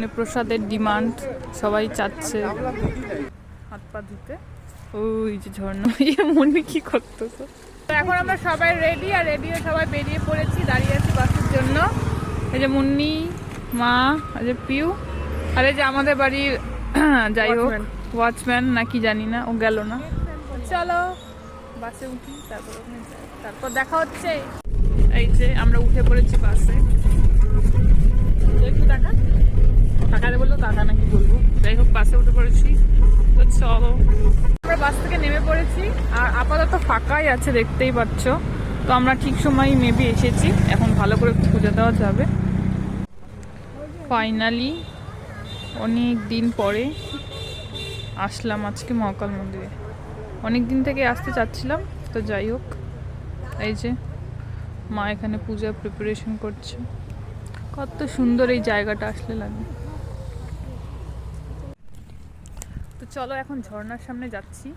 মানে প্রসাদের ডিমান্ড সবাই চাচ্ছে। হাত পা ধুতে। ওই যে ঝর্ণা মনে কি করতো তো এখন আমরা সবাই রেডি আর রেডি হয়ে সবাই বেরিয়ে পড়েছি দাঁড়িয়ে আছি বাসের জন্য। এই যে মুন্নি মা এই যে পিউ আর এই যে আমাদের বাড়ির যাই হোক ওয়াচম্যান নাকি জানি না ও গেল না। চলো বাসে উঠি তারপর তারপর দেখা হচ্ছে। এই যে আমরা উঠে পড়েছি বাসে। একটু টাকা টাকা নাকি বলব? যাই হোক, বাসে উঠে পড়েছি। তো চলো। আমরা বাস থেকে নেমে পড়েছি, আর আপাতত ফাঁকাই আছে, দেখতেই পাচ্ছ। তো আমরা ঠিক সময় মেবি এসেছি। এখন ভালো করে খুঁজে দেওয়া যাবে। ফাইনালি অনেক দিন পরে আসলাম আজকে মহাকাল মন্দিরে। অনেক দিন থেকে আসতে চাচ্ছিলাম, তো যাই হোক, এই যে মা এখানে পূজা প্রিপারেশন করছে। কত সুন্দর এই জায়গাটা আসলে লাগে। তো চলো এখন ঝর্ণার সামনে যাচ্ছি,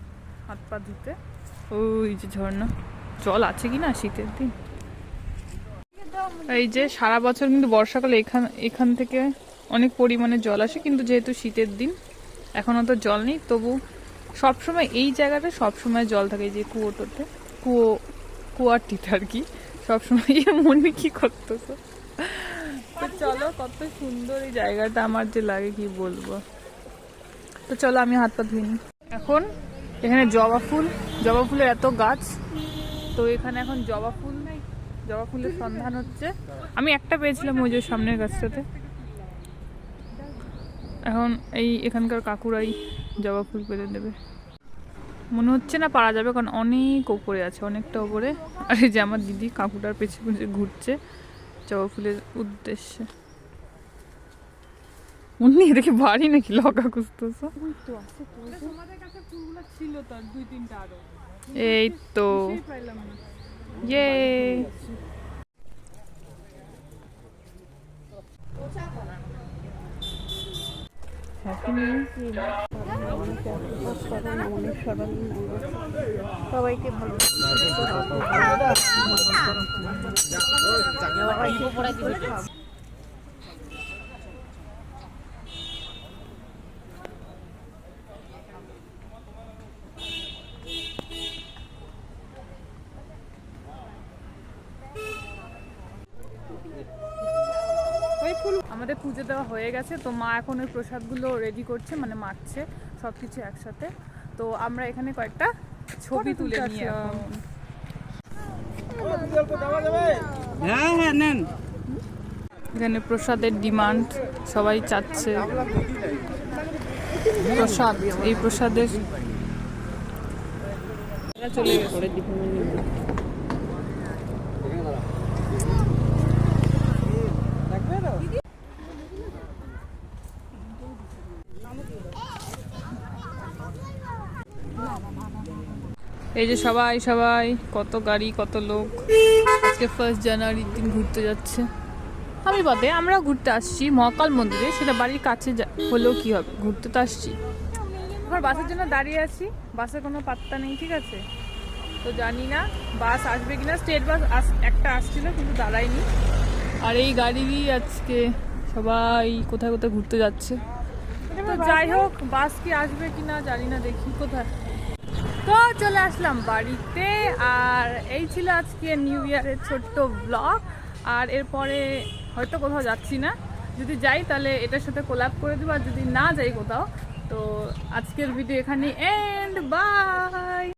হাত পা ধুতে। ওই যে ঝর্ণা। জল আছে কি না শীতের দিন? এই যে সারা বছর কিন্তু বর্ষাকালে এখান এখান থেকে অনেক পরিমাণে জল আসে, কিন্তু যেহেতু শীতের দিন, এখনও তো জল নেই। তবু সবসময় এই জায়গাটা সবসময় জল থাকে যে কুয়োটোতে, কুয়ো কুয়ারটিতে আর কি। সবসময় মনে কি করতেছো? তো চলো কত সুন্দর এই জায়গাটা, আমার যে লাগে কি বলব? তো চলো আমি হাত পা ধুই নিই। এখন এখানে জবা ফুল, জবা ফুলের এত গাছ। তো এখানে এখন জবা ফুল, জবা ফুলের সন্ধান হচ্ছে। আমি একটা পেয়েছিলাম ওই যে সামনের গাছটাতে। এখন এই এখানকার কাকুরাই জবা ফুল পেতে দেবে। মনে হচ্ছে না পারা যাবে, কারণ অনেক ওপরে আছে, অনেকটা ওপরে। আর এই যে আমার দিদি কাকুটার পেছনে পেছনে ঘুরছে জবা ফুলের উদ্দেশ্যে। মুন্নি দেখে বাড়ি নাকি লগা খুঁজতেছো এই তো ইয়ে সবাইকে ভালো আমাদের পুজো দেওয়া হয়ে গেছে তো মা এখন ওই প্রসাদগুলো রেডি করছে মানে মাখছে সব কিছু একসাথে। তো আমরা এখানে কয়েকটা ছবি তুলে নিয়ে এখন। হ্যাঁ হ্যাঁ এখানে প্রসাদের ডিমান্ড সবাই চাচ্ছে। প্রসাদ এই প্রসাদের। চলে গেছে। এই যে সবাই সবাই কত গাড়ি কত লোক। আজকে ফার্স্ট জানুয়ারির দিন ঘুরতে যাচ্ছে। আমি বাদে আমরাও ঘুরতে আসছি মহাকাল মন্দিরে সেটা বাড়ির কাছে হলেও কি হবে? ঘুরতে তো আসছি। এখন বাসের জন্য দাঁড়িয়ে আছি বাসে কোনো পাত্তা নেই ঠিক আছে? তো জানি না বাস আসবে কিনা স্টেট বাস একটা আসছিল কিন্তু দাঁড়ায়নি। আর এই গাড়িরই আজকে সবাই কোথায় কোথায় ঘুরতে যাচ্ছে। তো যাই হোক বাস কি আসবে কিনা জানি না দেখি কোথায়। তো চলে আসলাম বাড়িতে, আর এই ছিল আজকে নিউ ইয়ারের ছোট্ট ব্লগ আর এরপরে হয়তো কোথাও যাচ্ছি না। যদি যাই তাহলে এটার সাথে কোলাপ করে দেবো, আর যদি না যাই কোথাও, তো আজকের ভিডিও এখানে এন্ড বাই